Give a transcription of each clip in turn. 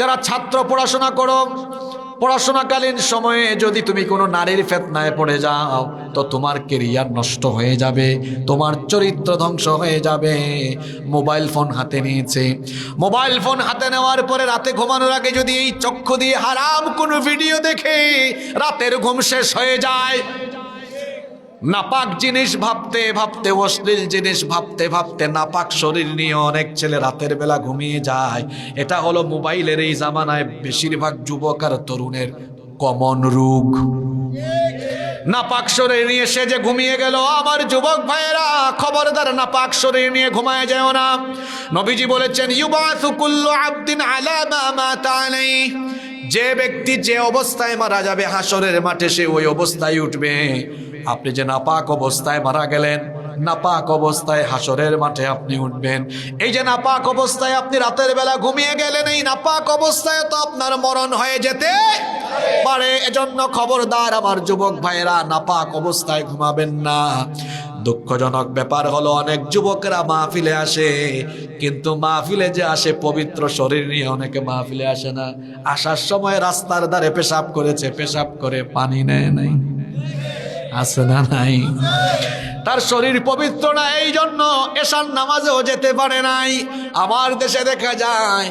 যারা ছাত্র পড়াশোনা করো, পড়াশোনাকালীন সময়ে যদি তুমি কোনো নারীর ফেতনায় পড়ে যাও, তো তোমার কেরিয়ার নষ্ট হয়ে যাবে, তোমার চরিত্র ধ্বংস হয়ে যাবে। মোবাইল ফোন হাতে নিয়েছে। মোবাইল ফোন হাতে নেওয়ার পরে রাতে ঘুমানোর আগে যদি এই চক্ষু দিয়ে হারাম কোনো ভিডিও দেখে, রাতের ঘুম শেষ হয়ে যায়। নাপাক জিনিস ভাবতে ভাবতে, অশ্লীল জিনিস ভাবতে ভাবতে নাপাক শরীর নিয়ে অনেক ছেলে রাতের বেলা ঘুমিয়ে যায়। এটা হলো মোবাইলের এই জামানায় বেশিরভাগ যুবক আর তরুণের কমন রোগ নাপাক শরীর নিয়ে সে যে ঘুমিয়ে গেল, আমার যুবক ভাইয়েরা, খবরদার, নাপাক শরীর নিয়ে ঘুমায় যায় না। নবীজি বলেছেন, ইউবাসু কুল্লু আবদিন আলা মা মাতা আলাইহি। যে ব্যক্তি যে অবস্থায় মারা যাবে, হাসরের মাঠে সে ওই অবস্থায় উঠবে। আপনি যে নাপাক অবস্থায় মারা গেলেন, নাপাক অবস্থায় হাসরের মাঠে আপনি উঠবেন। এই যে নাপাক অবস্থায় আপনি রাতের বেলা ঘুমিয়ে গেলেন, এই নাপাক অবস্থায় তো আপনার মরণ হয়ে যেতে পারে। এজন্য খবরদার আমার যুবক ভাইয়েরা, নাপাক অবস্থায় ঘুমাবেন না। দুঃখজনক ব্যাপার হলো, অনেক যুবকরা মাহফিলে আসে, কিন্তু মাহফিলে যে আসে, পবিত্র শরীর নিয়ে অনেকে মাহফিলে আসে না। আসার সময় রাস্তার ধারে পেশাব করেছে, পেশাব করে পানি নেয় নাই। আছে না নাই? তার শরীর পবিত্র না এই জন্য এসার নামাজেও যেতে পারে নাই। আমার দেশে দেখা যায়,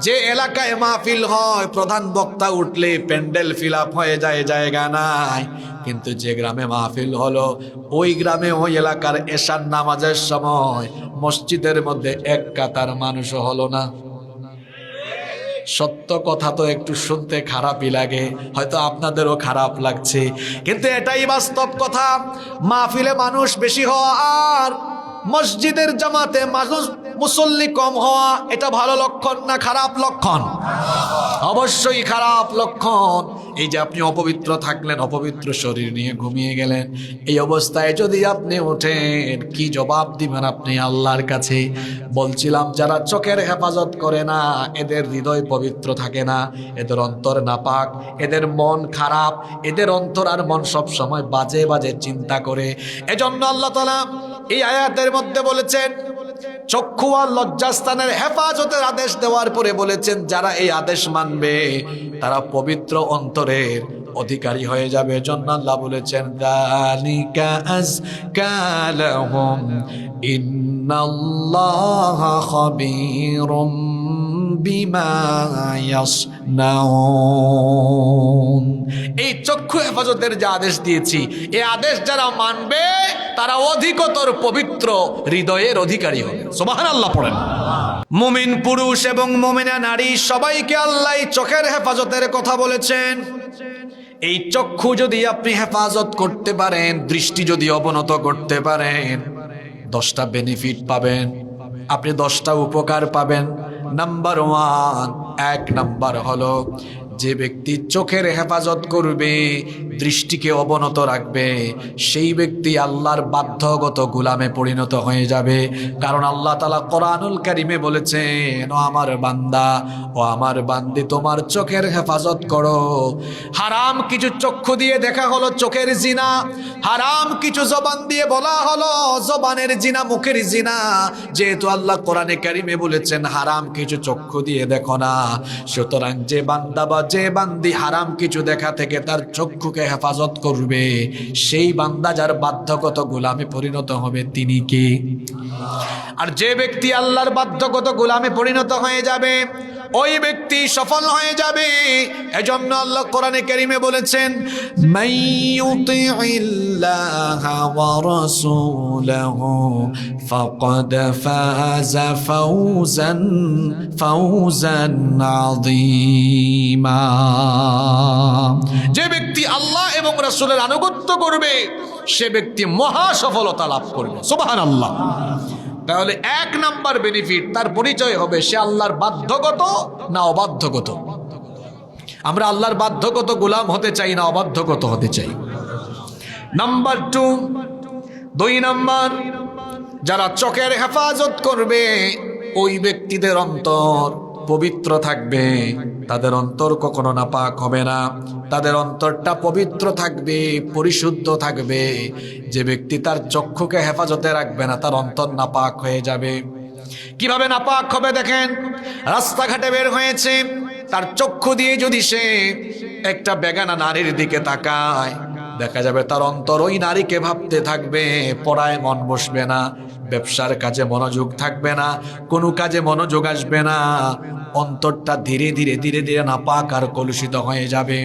যে এলাকায় মাহফিল হয়, প্রধান বক্তা উঠলে প্যান্ডেল ফিল হয়ে যায়, জায়গা নাই। কিন্তু যে গ্রামে মাহফিল হলো, ওই গ্রামে, ওই এলাকার এশার নামাজের সময় মসজিদের মধ্যে এক কাতার মানুষও হলো না। সত্য কথা তো একটু শুনতে খারাপই লাগে, হয়তো আপনাদেরও খারাপ লাগছে। কিন্তু এটাই বাস্তব কথা, মাহফিলে মানুষ বেশি হওয়া আর মসজিদের জামাতে মানুষ মুসল্লি কম হওয়া, এটা ভালো লক্ষণ না খারাপ লক্ষণ? অবশ্যই খারাপ লক্ষণ। এই যে আপনি অপবিত্র থাকলেন, অপবিত্র শরীর নিয়ে ঘুমিয়ে গেলেন, এই অবস্থায় যদি আপনি ওঠেন, কি জবাব দিবেন আপনি আল্লাহর কাছে? বলছিলাম, যারা চোখের হেফাজত করে না, এদের হৃদয় পবিত্র থাকে না। এদের অন্তর নাপাক, এদের মন খারাপ, এদের অন্তর আর মন সব সময় বাজে বাজে চিন্তা করে। এজন্য আল্লাহ তালা এই আয়াতের মধ্যে বলেছেন, চক্ষু আর লজ্জাস্থানের হেফাজতের আদেশ দেওয়ার পরে বলেছেন, যারা এই আদেশ মানবে, তারা পবিত্র অন্তরের অধিকারী হয়ে যাবে। জন্য আল্লাহ বলেছেন আজকালাহুম ইন্নাল্লাহা খাবীরুম বিমা ইয়াসনাউন এই চক্ষু হেফাজতের যে আদেশ দিয়েছি, এই আদেশ যারা মানবে, তারা অধিকতর পবিত্র, হৃদয়ের অধিকারী হবে। সুবহান আল্লাহ পড়েন। মুমিন পুরুষ এবং মুমিনা নারী সবাইকে আল্লাহ চোখের হেফাজতের কথা বলেছেন। এই চক্ষু যদি আপনি হেফাজত করতে পারেন, দৃষ্টি যদি অবনত করতে পারেন দশটা বেনিফিট পাবেন। আপনি দশটা উপকার পাবেন। নাম্বার ওয়ান এক নাম্বার হলো যে ব্যক্তি চোখের হেফাজত করবে, দৃষ্টিকে অবনত রাখবে, সেই ব্যক্তি আল্লাহর বাধ্যগত গুলামে পরিণত হয়ে যাবে। কারণ আল্লাহ তালা কোরআনুল কারিমে বলেছেন, ও আমার বান্দা, ও আমার বান্দি, তোমার চোখের হেফাজত করো। হারাম কিছু চক্ষু দিয়ে দেখা হলো চোখের জিনা, হারাম কিছু জবান দিয়ে বলা হলো জবানের জিনা, মুখের জিনা। যেহেতু আল্লাহ কোরআনে কারিমে বলেছেন, হারাম কিছু চক্ষু দিয়ে দেখো না। সুতরাং যে বান্দা বা যে বান্দি হারাম কিছু দেখা থেকে তার চক্ষুকে হেফাজত করবে, সেই বান্দা যার বাধ্যগত গোলামে পরিণত হবে, তিনি কে? আর যে ব্যক্তি আল্লাহর বাধ্যগত গোলামে পরিণত হয়ে যাবে, ওই ব্যক্তি সফল হয়ে যাবে। এজন্য আল্লাহ কোরআনে কারিমে বলেছেন যে ব্যক্তি আল্লাহ এবং রাসূলের আনুগত্য করবে, সে ব্যক্তি মহা সফলতা লাভ করবে। সুবহানাল্লাহ। তাহলে এক নাম্বার বেনিফিট তার পরিচয় হবে, সে আল্লাহর বাধ্যগত না অবাধ্যগত? আমরা আল্লাহর বাধ্যগত গোলাম হতে চাই না অবাধ্যগত হতে চাই? নাম্বার টু দুই নাম্বার, যারা চকের হেফাজত করবে ওই ব্যক্তিদের অন্তর। পবিত্র থাকবে। তাদের অন্তর কখনো নাপাক হবে না। তাদের অন্তরটা পবিত্র থাকবে, পরিশুদ্ধ থাকবে। যে ব্যক্তি তার চক্ষুকে হেফাজতে রাখবে না, তার অন্তর নাপাক হয়ে যাবে। কীভাবে নাপাক হবে দেখেন? রাস্তাঘাটে বের হয়েছে। তার চক্ষু দিয়ে যদি সে একটা বেগানা নারীর দিকে তাকায়, দেখা যাবে তার অন্তর ওই নারীকে ভাবতে থাকবে, পড়ায় মন বসবে না। ব্যবসার কাজে মনোযোগ থাকবে না, কোনো কাজে মনোযোগ আসবে না। অন্তরটা ধীরে ধীরে ধীরে ধীরে নাপাক আর কলুষিত হয়ে যাবে।